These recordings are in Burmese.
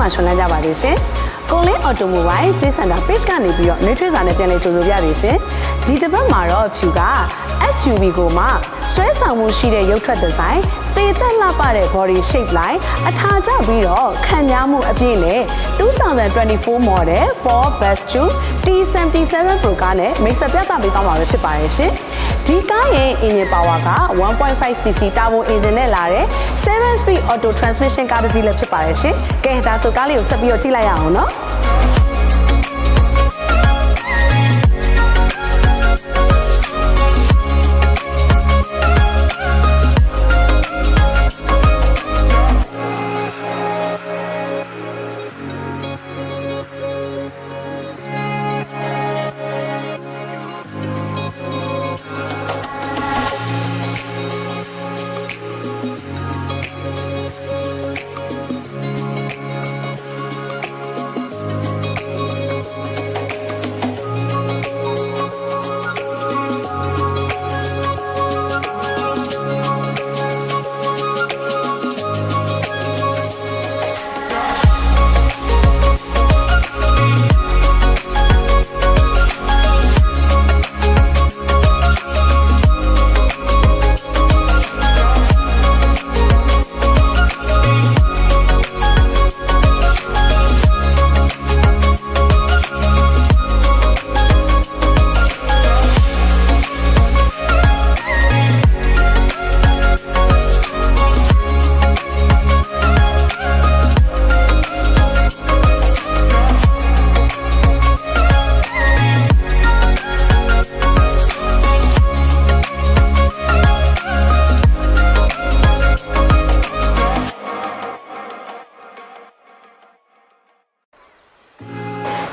မှာရှင်လန်းကြပါသေးရှင်ကိုလင်းအော်တိုမိုဘိုင်းစေးစင်တာ page ကနေပြီးတော့နှွေးထွေးစာနဲ့ပြန်လည်ကြိုဆိုပြပါသေးရှင်ဒီတစ်ပတ်မှာတော့ဖြူက SUV ကိုမှဆွဲဆောင်မှုရှိတဲ့ရုပ်ထွက်ဒီဇိုင်းသေသက်လှပတဲ့ body shape line အထာကျပြီးတော့ခံညားမှုအပြည့်နဲ့2024 model Ford Best T77 Pro ကားနဲ့မိတ်ဆက်ပြသပေးသွားမှာပဲဖြစ်ပါရဲ့ရှင် ဒီကားရဲ့ engine power က 1.5cc turbo engine နဲ့လာတဲ့7 speed auto transmission ကားတစ်စီးလည်းဖြစ်ပါရဲ့ရှင်ကဲဒါဆိုကားလေးကိုဆက်ပြီးတော့ကြည့်လိုက်ရအောင်နော်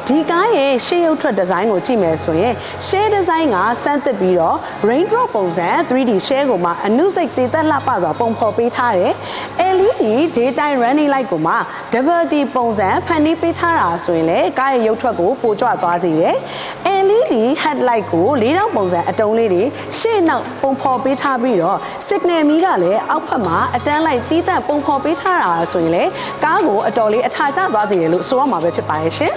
ဒီကားရဲ့ရှေ့ရုပ်ထွက်ဒီဇိုင်းကိုကြည့်မယ်ဆိုရင် share design ကစမ်းသစ်ပြီးတော့ raindrop ပုံစံ 3D share ကိုမှအနုစိတ်သေးသက်လှပစွာပုံဖော်ပေးထားတယ် LED daytime running light ကိုမှ double D ပုံစံဖန်တီးပေးထားတာဆိုရင်လည်းကားရဲ့ရုပ်ထွက်ကိုပိုကြွသွားစေတယ် LED headlight ကို၄တောင်ပုံစံအတုံးလေးတွေရှေ့နောက်ပုံဖော်ပေးထားပြီးတော့ signal မီးကလည်းအောက်ဖက်မှာအတန်းလိုက်တီးသန့်ပုံဖော်ပေးထားတာဆိုရင်လည်းကားကိုအတော်လေးအထာကျသွားစေတယ်လို့ဆိုရမှာပဲဖြစ်ပါရဲ့ရှင်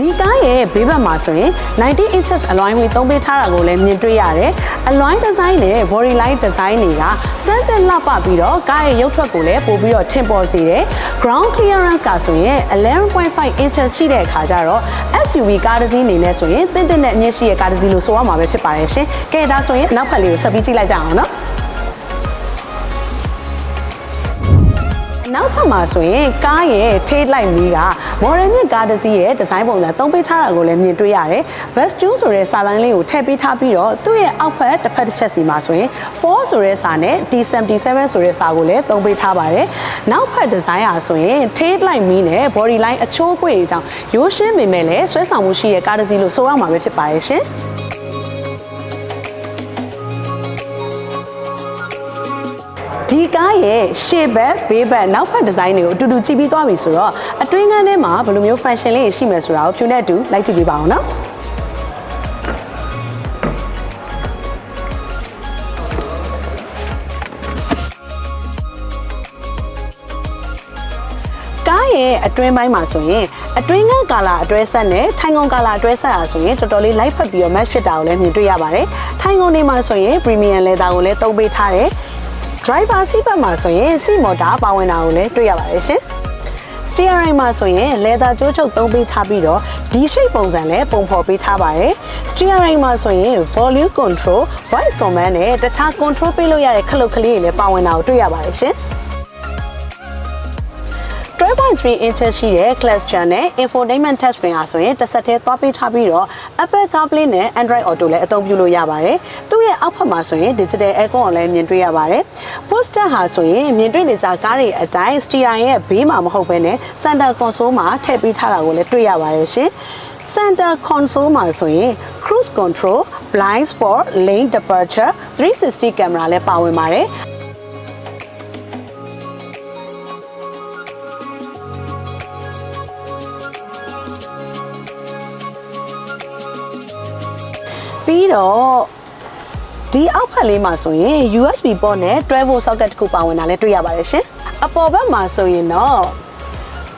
ဒီကားရဲ့ဘေးဘက်မှာဆိုရင်90 inches alloy wheel သုံးပေးထားတာကိုလည်းမြင်တွေ့ရတယ်။ alloy design နဲ့ body line design တွေကစမ်းသစ်လှပပြီးတော့ကားရဲ့ရုပ်ထွက်ကိုလည်းပို့ပြီးတော့ထင်ပေါ်စေတယ်။ ground clearance ကဆိုရင်11.5 inches ရှိတဲ့အခါကျတော့ SUV ကားတစ်စီးအနေနဲ့ဆိုရင်တင့်တင့်နဲ့အမြင့်ရှိတဲ့ကားတစ်စီးလို့ဆိုရမှာပဲဖြစ်ပါတယ်ရှင်။ကဲဒါဆိုရင်နောက်ဖက်လေးကိုဆက်ပြီးကြည့်လိုက်ကြအောင်နော်။ နောက်ဖက်မှာဆိုရင်ကားရဲ့ tail light မီးက model မြင့်ကားတစ်စီးရဲ့ဒီဇိုင်းပုံစံသုံးပေးထားတာကိုလည်းမြင်တွေ့ရတယ်။ Best 2ဆိုတဲ့စာလိုင်းလေးကိုထည့်ပေးထားပြီးတော့သူ့ရဲ့အောက်ဖက်တစ်ဖက်တစ်ချက်စီမှာဆိုရင်4ဆိုတဲ့စာနဲ့ D77 ဆိုတဲ့စာကိုလည်းသုံးပေးထားပါတယ်။နောက်ဖက်ဒီဇိုင်းဟာဆိုရင် tail light မီးနဲ့ body line အချိုးအကွေ့တွေကြောင့်ရိုးရှင်းပေမဲ့လည်းဆွဲဆောင်မှုရှိတဲ့ကားတစ်စီးလို့ဆိုရမှာပဲဖြစ်ပါရဲ့ရှင်။ ဒီကားရဲ့ရှေ့ဘက်ဘေးဘက်နောက်ဖက်ဒီဇိုင်းတွေကိုအတူတူကြည့်ပြီးသွားပြီဆိုတော့အတွင်းကန်းထဲမှာဘယ်လိုမျိုး function လေးတွေရှိမယ်ဆိုတာကိုဖြူနဲ့အတူလိုက်ကြည့်ပေးပါအောင်နော်ကားရဲ့အတွင်းပိုင်းမှာဆိုရင်အတွင်းကကာလာအတွဲဆက်နဲ့ထိုင်ကုန်ကာလာအတွဲဆက်အားဆိုရင်တော်တော်လေးလိုက်ဖက်ပြီးတော့ match ဖြစ်တာကိုလည်းမြင်တွေ့ရပါတယ်။ထိုင်ကုန်တွေမှာဆိုရင် premium leather ကိုလည်းသုံးပေးထားတယ်။ driver seat ဘက်မှာဆိုရင်စီမော်တာပါဝင်တာကိုလည်းတွေ့ရပါတယ်ရှင်။ steering မှာဆိုရင် leather ကြိုးချုပ်သုံးပေးထားပြီးတော့ D shape ပုံစံနဲ့ပုံဖော်ပေးထားပါတယ်။ steering မှာဆိုရင် volume control, voice command နဲ့တခြား control ပေးလို့ရတဲ့ခလုတ်ကလေးတွေလည်းပါဝင်တာကိုတွေ့ရပါတယ်ရှင်။ 12.3 inches ရှိတဲ့ cluster နဲ့ infotainment touch screen ဟာဆိုရင်တစ်ဆက်တည်းသွားပေးထားပြီးတော့ Apple CarPlay နဲ့ Android Auto လည်းအသုံးပြုလို့ရပါတယ်။သူ့ရဲ့အောက်ဖက်မှာဆိုရင် digital aircon ကိုလည်းမြင်တွေ့ရပါတယ်။ poster ဟာဆိုရင်မြင်တွေ့နေကြကားတွေအတိုင်း steering ရဲ့ဘေးမှာမဟုတ်ဘဲနဲ့ center console မှာထည့်ပေးထားတာကိုလည်းတွေ့ရပါတယ်ရှင်။ center console မှာဆိုရင် cruise control, blind spot, lane departure, 360 camera လည်းပါဝင်ပါတယ်။ ပြီးတော့ဒီအောက်ဖက်လေးမှာဆိုရင် USB port နဲ့ 12V socket တစ်ခုပါဝင်တာလည်းတွေ့ရပါတယ်ရှင်အပေါ်ဘက်မှာဆိုရင်တော့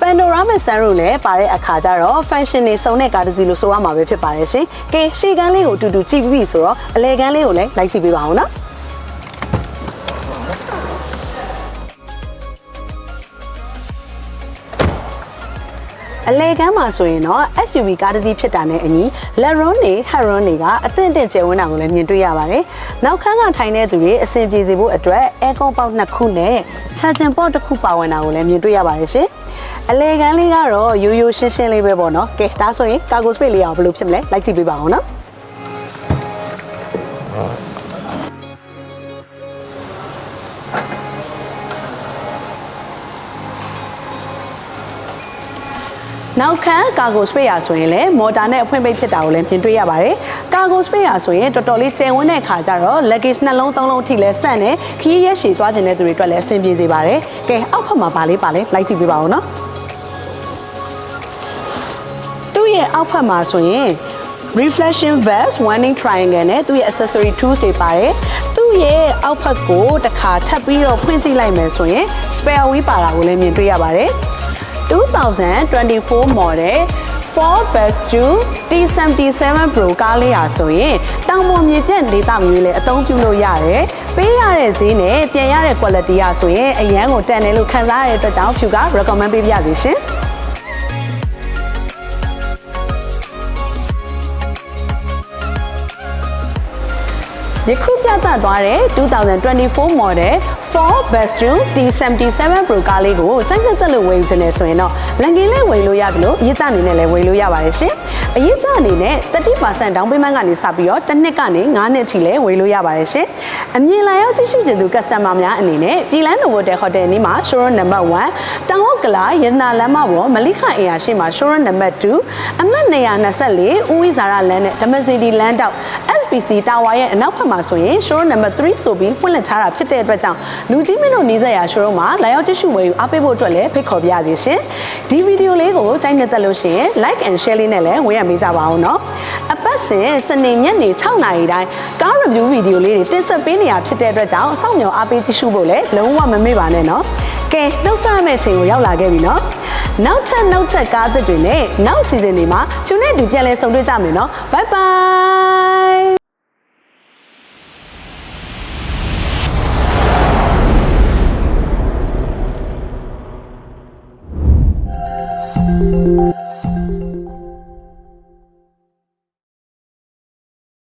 panoramic sunroof လည်းပါတဲ့အခါကျတော့ function တွေစုံတဲ့ကားတစ်စီးလို့ဆိုရမှာပဲဖြစ်ပါတယ်ရှင်ကဲရှေ့ကန်းလေးကိုအတူတူကြည့်ပြီးပြီဆိုတော့အလဲကန်းလေးကိုလည်းလိုက်ကြည့်ပေးပါအောင်နော် အလဲကမ်းမှာဆိုရင်တော့ SUV ကားတစ်စီးဖြစ်တာနဲ့အညီ let run တွေ head run တွေကအသင့်အတင့်ကျယ်ဝန်းတာကိုလည်းမြင်တွေ့ရပါတယ်။နောက်ခန်းကထိုင်တဲ့သူတွေအဆင်ပြေစေဖို့အတွက် aircon ပေါက်နှစ်ခုနဲ့ charging port တစ်ခုပါဝင်တာကိုလည်းမြင်တွေ့ရပါတယ်ရှင်။အလဲကမ်းလေးကတော့ရိုးရိုးရှင်းရှင်းလေးပဲပေါ့နော်။ကဲဒါဆိုရင် cargo space လေးအောင်ဘယ်လိုဖြစ်မလဲလိုက်ကြည့်ပေးပါအောင်နော်။ နောက်ခန်းကာဂိုစပိတ်ရဆိုရင်လည်းမော်တာနဲ့အဖွင့်ပိတ်ဖြစ်တာကိုလည်းမြင်တွေ့ရပါတယ်။ကာဂိုစပိတ်ရဆိုရင်တော်တော်လေးကျယ်ဝန်းတဲ့အခါကျတော့ luggage နှလုံးသုံးလုံးအထိလည်းဆန့်တယ်။ခီးရက်ရှည်သွားခြင်းတဲ့သူတွေအတွက်လည်းအဆင်ပြေစေပါတယ်။ကဲအောက်ဖက်မှာပါလေးပါလေးလိုက်ကြည့်ပေးပါဦးနော်။သူ့ရဲ့အောက်ဖက်မှာဆိုရင် reflection vest warning triangle နဲ့သူ့ရဲ့ accessory tools တွေပါတယ်။သူ့ရဲ့အောက်ဖက်ကိုတစ်ခါထပ်ပြီးတော့ဖွင့်ကြည့်လိုက်မယ်ဆိုရင် spare wheel ပါတာကိုလည်းမြင်တွေ့ရပါတယ်။ 2024 model Ford Best T77 Pro ကားလေးဟာဆိုရင်တောင်ပေါ်မြေပြန့်ဒေသမျိုးလည်းအသုံးပြုလို့ရတယ်။ပေးရတဲ့ဈေးနဲ့ပြန်ရတဲ့ quality ဟာဆိုရင်အရန်ကိုတန်တယ်လို့ခံစားရတဲ့အတွက်ကြောင့်ဖြူက recommend ပေးပြရစီရှင်။ယခုပြသသွားတဲ့2024 model Ford Bestune T77 Pro ကားလေးကိုစိုက်သက်လို့ဝယ်ယူခြင်းနဲ့ဆိုရင်တော့လန်ကင်းလေးဝယ်လို့ရတယ်လို့အရေးကြအနေနဲ့လည်းဝယ်လို့ရပါတယ်ရှင်။အရေးကြအနေနဲ့30%ဒေါင်းပေးမန်းကနေစပြီးတော့တစ်နှစ်ကနေ9နှစ်ထိလည်းဝယ်လို့ရပါတယ်ရှင်။အမြင်လာရောက်သိရှိခြင်းသူ customer များအနေနဲ့ပြည်လန်းနိုဗိုတယ်ဟိုတယ်နီးမှာ showroom number 1တောင်ဟုတ်ကလာရတနာလမ်းမပေါ်မလိခအင်ယာရှိမှာ showroom number 2အမှတ်224ဦးဝိဇာရလမ်းနဲ့ဓမ္မစီတီလမ်းတောက် SPC Tower ရဲ့အနောက်ဘက်မှာဆိုရင် showroom number 3ဆိုပြီးဖွင့်လှစ်ထားတာဖြစ်တဲ့အတွက်ကြောင့်လူကြီးမင်းတို့နေဆက်ရာ showroom မှာလာရောက်ကြည့်ရှုဝယ်ယူအားပေးဖို့အတွက်လည်းဖိတ်ခေါ်ပြရစီရှင်ဒီဗီဒီယိုလေးကိုကြိုက်နေသက်လို့ရှိရင် like and share လေးနဲ့လည်းဝင်ရမိကြပါအောင်နော်အပတ်စဉ်စနေညနေ6နာရီတိုင်းကား review ဗီဒီယိုလေးတွေတင်ဆက်ပေးနေရဖြစ်တဲ့အတွက်ကြောင့်စောင့်မျှော်အားပေးကြည့်ရှုဖို့လည်းလုံးဝမမေ့ပါနဲ့နော်ကဲနှုတ်ဆက်ရမယ့်အချိန်ကိုရောက်လာခဲ့ပြီနော်နောက်ထပ်နောက်ထပ်ကားသစ်တွေနဲ့နောက်စီဇန်တွေမှာကျွန်နဲ့အတူပြန်လည်ဆုံတွေ့ကြမယ်နော် bye bye